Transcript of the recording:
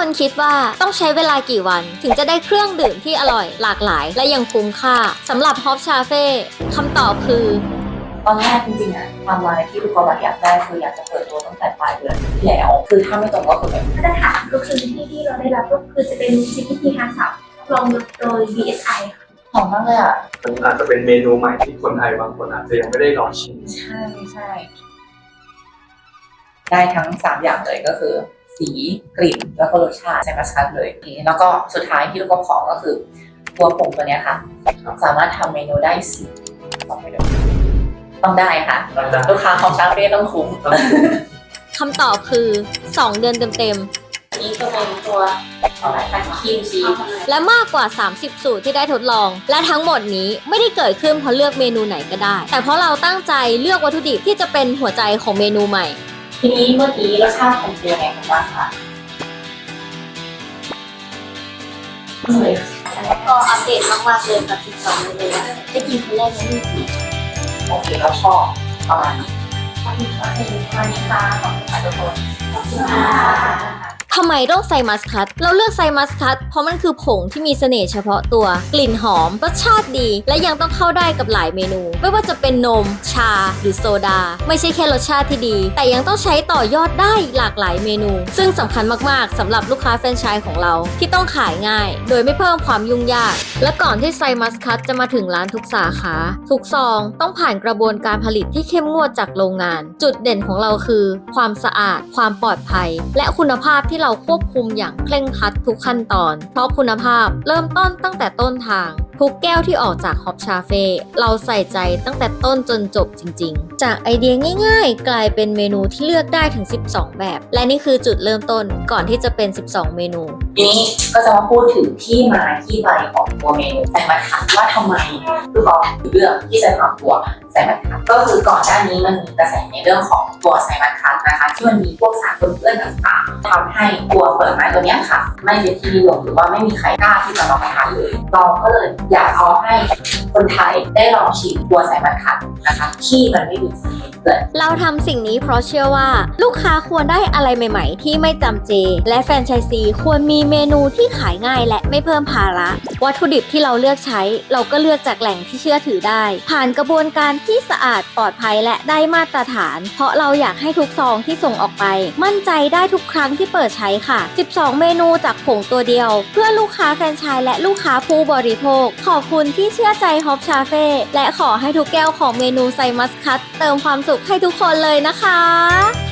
คนคิดว่าต้องใช้เวลากี่วัน ถึงจะได้เครื่องดื่มที่อร่อยหลากหลาย และยังคุ้มค่าสำหรับฮอปชาเฟ่คำตอบคือตอนแรกจริงๆอะความวายที่ลูกกอล์ฟอยากได้คืออยากจะเปิดตัวตั้งแต่ปลายเดือนที่แล้ว คือถ้าไม่ตรงก็คือแบบมาตรฐานลูกชิ้นที่ที่เราได้รับก็คือจะเป็น CPT 53รองโดย BSI ค่ะหอมมากเลยอะมันอาจจะเป็นเมนูใหม่ที่คนไทยบางคนอาจจะยังไม่ได้ลองชิมใช่ใช่ได้ทั้งสามอย่างเลยก็คือ สีกลิ่นแล้วก็รสชาติใช้มาชัดเลยแล้วก็สุดท้ายที่ลูกกอล์ฟขอก็คือตัวผงตัวเนี้ยค่ะ สามารถทำเมนูได้สี่สองเมนูต้องได้ค่ะต้องได้ลูกค้าของชาเฟ่ต้องคุ้มคำตอบคือ 2 เดือนเต็มนี่ก็เป็นตัวผัดครีมชีสๆและมากกว่า 30 สูตรที่ได้ทดลอง และทั้งหมดนี้ไม่ได้เกิดขึ้นเพราะเลือกเมนูไหนก็ได้ แต่เพราะเราตั้งใจเลือกวัตถุดิบที่จะเป็นหัวใจของเมนูใหม่ ทีนี้เมื่อกี้รสชาติของเป็นยังไงกันบ้างคะเลยก็อัปเดตมากๆเลยกับ12เมนูได้กินคนแรกนะนี่โอเคเราชอบประมาณนี้ขอบคุณค่ะขอบคุณค่ะขอบคุณค่ะทุกคนขอบคุณค่ะ ทำไมต้องไซมัสคัตเราเลือกไซมัสคัตเพราะมันคือผงที่มีเสน่ห์เฉพาะตัว กลิ่นหอม รสชาติดี และยังต้องเข้าได้กับหลายเมนู ไม่ว่าจะเป็นนม ชา หรือโซดา ไม่ใช่แค่รสชาติที่ดี แต่ยังต้องใช้ต่อยอดได้หลากหลายเมนู ซึ่งสำคัญมากๆสำหรับลูกค้าแฟรนไชส์ของเราที่ต้องขายง่าย โดยไม่เพิ่มความยุ่งยาก และก่อนที่ไซมัสคัตจะมาถึงร้านทุกสาขาทุกซองต้องผ่านกระบวนการผลิตที่เข้มงวดจากโรงงาน จุดเด่นของเราคือ ความสะอาด ความปลอดภัย และคุณภาพที่เราควบคุมอย่างเคร่งครัดทุกขั้นตอน เพราะคุณภาพเริ่มต้นตั้งแต่ต้นทาง ทุกแก้วที่ออกจากฮอปชาเฟ่เราใส่ใจตั้งแต่ต้นจนจบจริง ๆ จากไอเดียง่าย ๆ กลายเป็นเมนูที่เลือกได้ถึง 12 แบบ และนี่คือจุดเริ่มต้นก่อนที่จะเป็น 12 เมนู นี้ก็จะมาพูดถึงที่มาที่ไปของตัวเมนูแซงมัทคัทว่าทำไมลูกกอล์ฟถึงเลือกที่จะทำตัวแซงมัทคัทก็คือก่อนหน้านี้มันมีกระแสในเรื่องของตัวแซงมัทคัทนะคะ ที่มันมีพวกสารปนเปื้อนต่างๆทำให้ตัวผลไม้ตัวนี้ค่ะ ไม่เป็นที่นิยมหรือว่าไม่มีใครกล้าที่จะลองทานเลยเราก็เลยอยากเอาให้คนไทยได้ลองชิมตัวแซงมัทคัทนะคะ ที่มันไม่มีสารเปื้อนเราทำสิ่งนี้เพราะเชื่อว่า ลูกค้าควรได้อะไรใหม่ ๆ ที่ไม่จำเจ และแฟรนไชส์ซีควรมีเมนูที่ขายง่าย และไม่เพิ่มภาระ วัตถุดิบที่เราเลือกใช้ เราก็เลือกจากแหล่งที่เชื่อถือได้ ผ่านกระบวนการที่สะอาดปลอดภัยและได้มาตรฐาน เพราะเราอยากให้ทุกซองที่ส่งออกไป มั่นใจได้ทุกครั้งที่เปิดใช้ค่ะ 12 เมนูจากผงตัวเดียว เพื่อลูกค้าแฟรนไชส์และลูกค้าผู้บริโภค ขอบคุณที่เชื่อใจฮอปชาเฟ่และขอให้ทุกแก้วของเมนูไซมัสคัตเติมความสุขให้ทุกคนเลยนะคะ